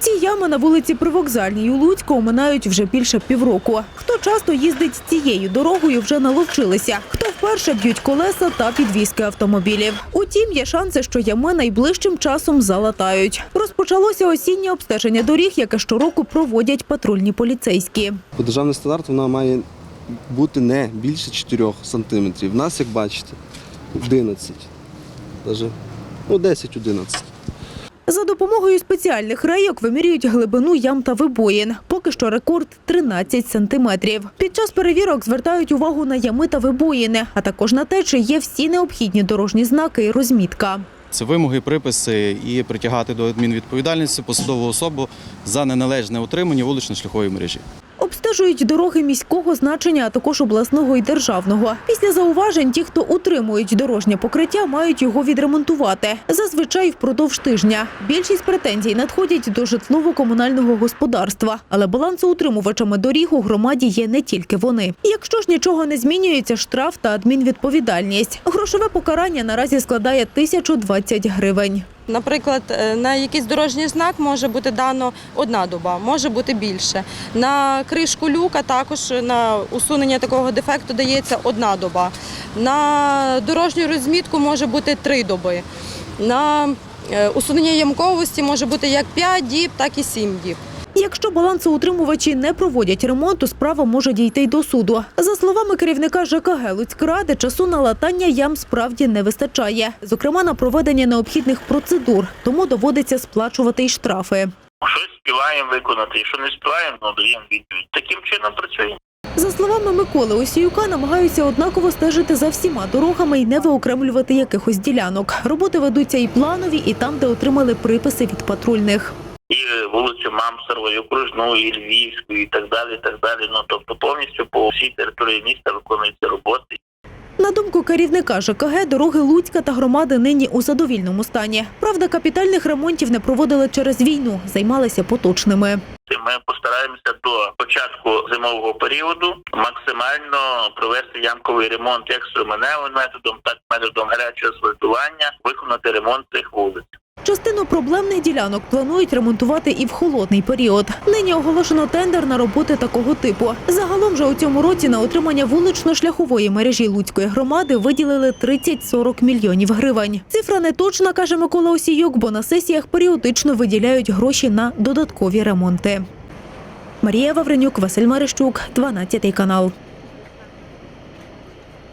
Ці ями на вулиці Привокзальній у Луцьку оминають вже більше півроку. Хто часто їздить цією дорогою, вже наловчилися. Хто вперше б'ють колеса та підвіски автомобілів. Утім, є шанси, що ями найближчим часом залатають. Розпочалося осіннє обстеження доріг, яке щороку проводять патрульні поліцейські. По державний стандарт вона має бути не більше 4 сантиметрів. У нас, як бачите, 11. Даже, ну, 10-11. За допомогою спеціальних рейок вимірюють глибину ям та вибоїн. Поки що рекорд 13 сантиметрів. Під час перевірок звертають увагу на ями та вибоїни, а також на те, чи є всі необхідні дорожні знаки і розмітка. Це вимоги, приписи і притягати до адмінвідповідальності посадову особу за неналежне утримання вулично-шляхової мережі. Обстежують дороги міського значення, а також обласного і державного. Після зауважень ті, хто утримують дорожнє покриття, мають його відремонтувати. Зазвичай впродовж тижня. Більшість претензій надходять до житлово-комунального господарства, але балансоутримувачами доріг у громаді є не тільки вони. Якщо ж нічого не змінюється, штраф та адмінвідповідальність. Грошове покарання наразі складає 1020 гривень. Наприклад, е, на якийсь дорожній знак може бути дано одна доба, може бути більше. На кришку люка також на усунення такого дефекту дається одна доба. На дорожню розмітку може бути три доби. На е, усунення ямковості може бути як 5 діб, так і 7 діб. Якщо балансоутримувачі не проводять ремонту, справа може дійти й до суду. За словами керівника ЖКГ Луцькради, часу на латання ям справді не вистачає. Зокрема, на проведення необхідних процедур, тому доводиться сплачувати й штрафи. Щось співаємо виконати, якщо не співаємо, ну даємо відповідь. Таким чином працюємо. За словами Миколи Осіюка, намагаються однаково стежити за всіма дорогами і не виокремлювати якихось ділянок. Роботи ведуться і планові, і там, де отримали приписи від патрульних. І вулицю Мамсарової, окружної, і Львівську, і так далі. і так далі. Ну тобто повністю по всій території міста виконуються роботи. На думку керівника ЖКГ, дороги Луцька та громади нині у задовільному стані. Правда, капітальних ремонтів не проводили через війну, займалися поточними. Ми постараємося до початку зимового періоду максимально провести ямковий ремонт як струменевим методом, так і методом гарячого асфальтування, виконати ремонт цих вулиць. Частину проблемних ділянок планують ремонтувати і в холодний період. Нині оголошено тендер на роботи такого типу. Загалом же у цьому році на отримання вулично-шляхової мережі Луцької громади виділили 30-40 мільйонів гривень. Цифра не точна, каже Микола Осіюк, бо на сесіях періодично виділяють гроші на додаткові ремонти. Марія Вавренюк, Василь Марищук, 12 канал.